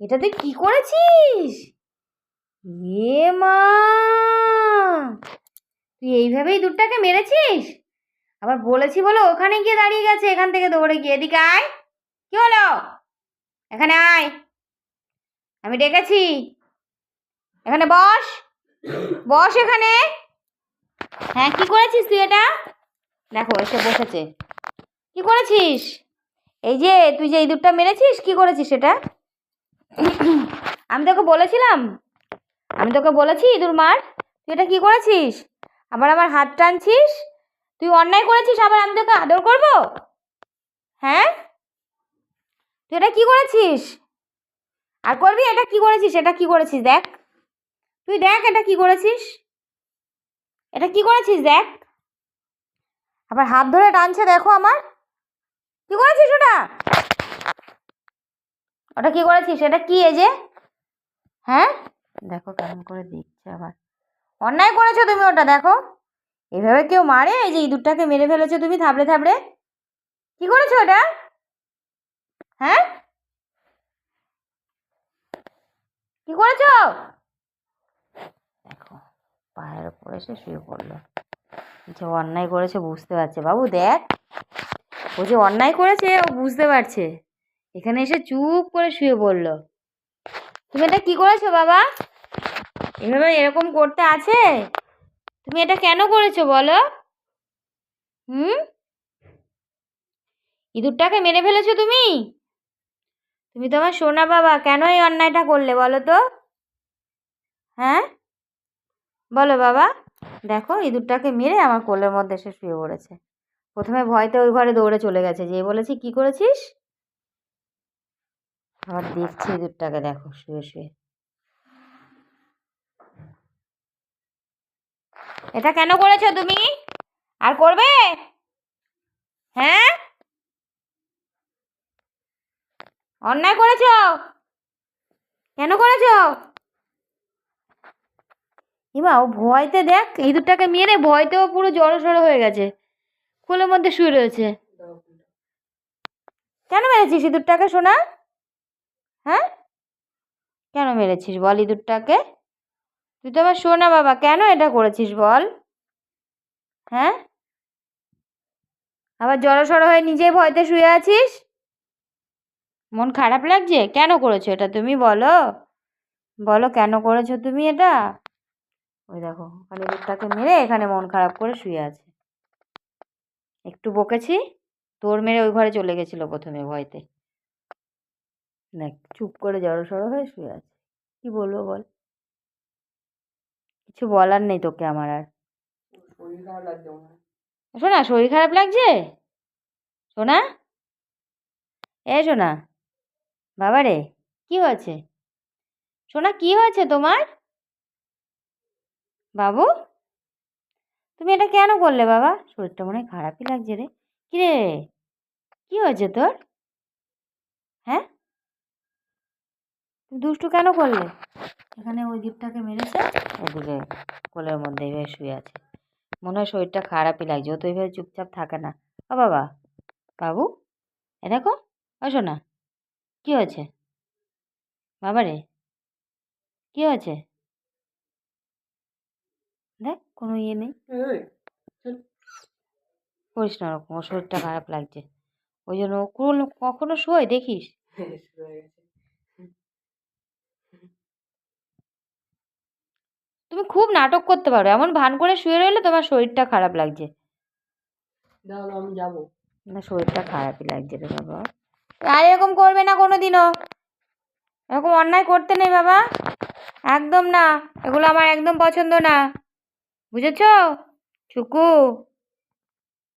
এটা তুই কি করেছিস? এ মা! তুই এইভাবেই দুধটাকে মেরেছিস? আবার বলেছি বলো ওখানে গিয়ে দাঁড়িয়ে গেছে, এখান থেকে দৌড়ে গিয়ে। এদিকে আয়। কি হলো? এখানে আয়। আমি ডেকেছি। এখানে বস। বস এখানে। হ্যাঁ কি করেছিস তুই এটা? দেখো, এসে বসেছে। কি করেছিস? এই যে, তুই যে এই দুধটা মেরেছিস, কি করেছিস এটা আমি তোকে বলেছিলাম। আমি তোকে বলেছি ইঁদুর মার। তুই এটা কী করেছিস? আবার আমার হাত টানছিস? তুই অন্যায় করেছিস আবার আমি তোকে আদর করব? হ্যাঁ? তুই এটা কী করেছিস? আর করবি? এটা কি করেছিস? এটা কি করেছিস? দেখ। তুই দেখ এটা কি করেছিস? এটা কি করেছিস? দেখ। আবার হাত ধরে টানছে, দেখো আমার। কি করেছিস ওটা? ওটা কি করেছিস? এটা কি এই যে? হ্যাঁ? দেখো কেমন করে দেখছে আবার। অন্যায় করেছ তুমি ওটা, দেখো। এভাবে কেউ মারে? এই যে ইঁদুরটাকে মেরে ফেলেছো তুমি থাবড়ে থাবড়ে। কি করেছ ওটা? হ্যাঁ? কি করেছ? দেখো, পায়ের উপরে এসে শুয়ে পড়ল। যে অন্যায় করেছে বুঝতে পারছে। বাবু দেখ, ও যে অন্যায় করেছে, ও বুঝতে পারছে। এখানে এসে চুপ করে শুয়ে পড়ল। তুমি এটা কি করেছ বাবা? এভাবে এরকম করতে আছে? তুমি এটা কেন করেছ বলো? হুম? ইঁদুরটাকে মেরে ফেলেছো তুমি? তুমি তোমার সোনা বাবা, কেন এই অন্যায়টা করলে বলো তো? হ্যাঁ? বলো বাবা। দেখো, ইঁদুরটাকে মেরে আমার কোলের মধ্যে এসে শুয়ে পড়েছে। প্রথমে ভয়তে ওই ঘরে দৌড়ে চলে গেছে। যে বলেছি, কি করেছিস? আবার দেখছি ইঁদুরটাকে দেখো, শুয়ে শুয়ে। এটা কেন করেছ তুমি? আর করবে? হ্যাঁ? অন্যায় করেছ? কেন করেছ? এবার ও ভয়তে দেখ ইঁদুরটাকে মেরে ভয়তেও পুরো জড়ো সড়ো হয়ে গেছে। কোলের মধ্যে শুয়ে রয়েছে। কেন মেরেছিস ইঁদুরটাকে সোনা? হ্যাঁ? কেন মেরেছিস বল ইঁদুরটাকে? তুই তো আমার শোনা বাবা, কেন এটা করেছিস বল? হ্যাঁ? আবার জড়ো সড়ো হয়ে নিজেই ভয়তে শুয়ে আছিস? মন খারাপ লাগছে? কেন করেছ এটা তুমি বলো? বলো কেন করেছ তুমি এটা? ওই দেখো, ওখানে ইঁদুরটাকে মেরে এখানে মন খারাপ করে শুয়ে আছে। একটু বকেছি? তোর মেরে ওই ঘরে চলে গেছিল প্রথমে ভয়তে। দেখ চুপ করে জড়ো সড়ো হয়ে শুয়ে আছে। কি বলব বল? কিছু বলার নেই তোকে আমার আর। শোনা শরীর খারাপ লাগছে? সোনা এ সোনা বাবা রে কি হয়েছে? সোনা কি হয়েছে তোমার? বাবু? তুমি এটা কেন করলে বাবা? শরীরটা মনে হয় খারাপই লাগছে রে। কি রে? কি হয়েছে তোর? হ্যাঁ? তুমি দুষ্টু কেন করলে? এখানে ওই দ্বীপটাকে মেরেছে। ওদিকে কোলের মধ্যে এইভাবে শুয়ে আছে। মনে হয় শরীরটা খারাপই লাগছে। ও তো এইভাবে চুপচাপ থাকে না। ও বাবা বাবু এ দেখো আসো না কী হয়েছে? বাবা রে কী হয়েছে? দেখ কোনো ইয়ে নেই। করিস না ওরকম ওর শরীরটা খারাপ লাগছে। ওই জন্য ও কোনো কখনো শোয় দেখিস শুরু হয়ে গেছে তুমি খুব নাটক করতে পারো। এমন ভান করে শুয়ে রইলে তোমার শরীরটা খারাপ লাগছে। আমি যাব। না শরীরটা খারাপই লাগছে রে বাবা। আর এরকম করবে না কোনো দিনও এরকম অন্যায় করতে নেই বাবা। একদম না। এগুলো আমার একদম পছন্দ না। বুঝেছ? চুকু।